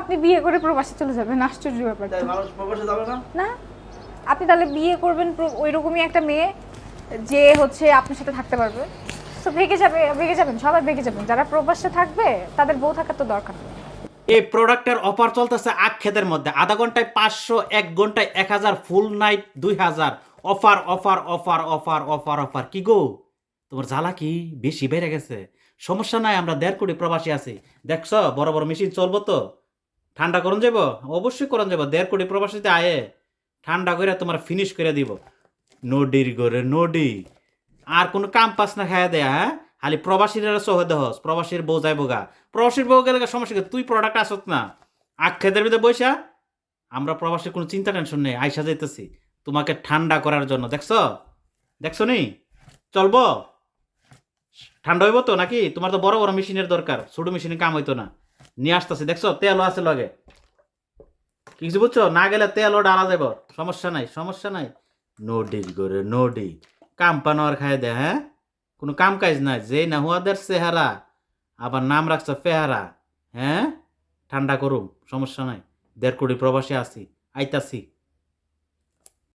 আপনি বিয়ে করে প্রবাসে চলে যাবেন আশ্চর্য ব্যাপার তাই মানুষ প্রবাসে যাবে না? না। আপনি তাহলে বিয়ে করবেন ওই রকমই একটা মেয়ে যে হচ্ছে আপনার সাথে থাকতে পারবে। তো ভেগে যাবে ভেগে যাবেন সবাই ভেগে যাবেন। যারা প্রবাসে থাকবে তাদের বউ থাকার তো দরকার নেই। এই প্রোডাক্টের অফার চলতেছে আখ ক্ষেতের মধ্যে। আধা ঘন্টায় পাঁচশো এক ঘন্টায় এক হাজার ফুল নাইট দুই হাজার। Offer offer offer offer offer offer. কি গো? তোমার জ্বালা কি বেশি বেড়ে গেছে? সমস্যা নাই আমরা দেড় কোটি প্রবাসী আছি। দেখছ বড় বড় মেশিন চলবো তো? ঠান্ডা করুন যাব অবশ্যই করুন যাব দেড় কোটি প্রবাসীতে আয়ে ঠান্ডা করে তোমার ফিনিশ করে দিব। নডির করে নডি আর কোনো কাম পাস না খাইয়া দেয়া হ্যাঁ? খালি প্রবাসীরা সহ দেহস। প্রবাসীর বউ যাইব গা। প্রবাসীর বউ গেলে সমস্যা? তুই প্রোডাক্ট আসত না। খেতের ভিতরে বৈশা আমরা প্রবাসীর কোনো চিন্তা টেনশন নেই। আইসা যাইতেছি। তোমাকে ঠান্ডা করার জন্য। দেখছ? দেখছ নি? চলবো? ঠান্ডা হইব তো নাকি? তোমার তো বড় বড় মেশিনের দরকার। ছোট মেশিনে কাম হইতো না। নিয়ে আসতেছি, দেখছ? তেলও আছে লগে। কিছু বুঝছ? না গেলে তেলও ডালা যাব সমস্যা নাই সমস্যা নাই। নোডি করে নোডি কাম পানোয়ার খাই দে হ্যাঁ? কোনো কাম কাজ নাই। যে না হুয়াদের চেহারা, আবার নাম রাখছো ফেহারা হ্যাঁ? ঠান্ডা করুম, সমস্যা নাই। দেড় কোটি প্রবাসী আছি, আইতাছি।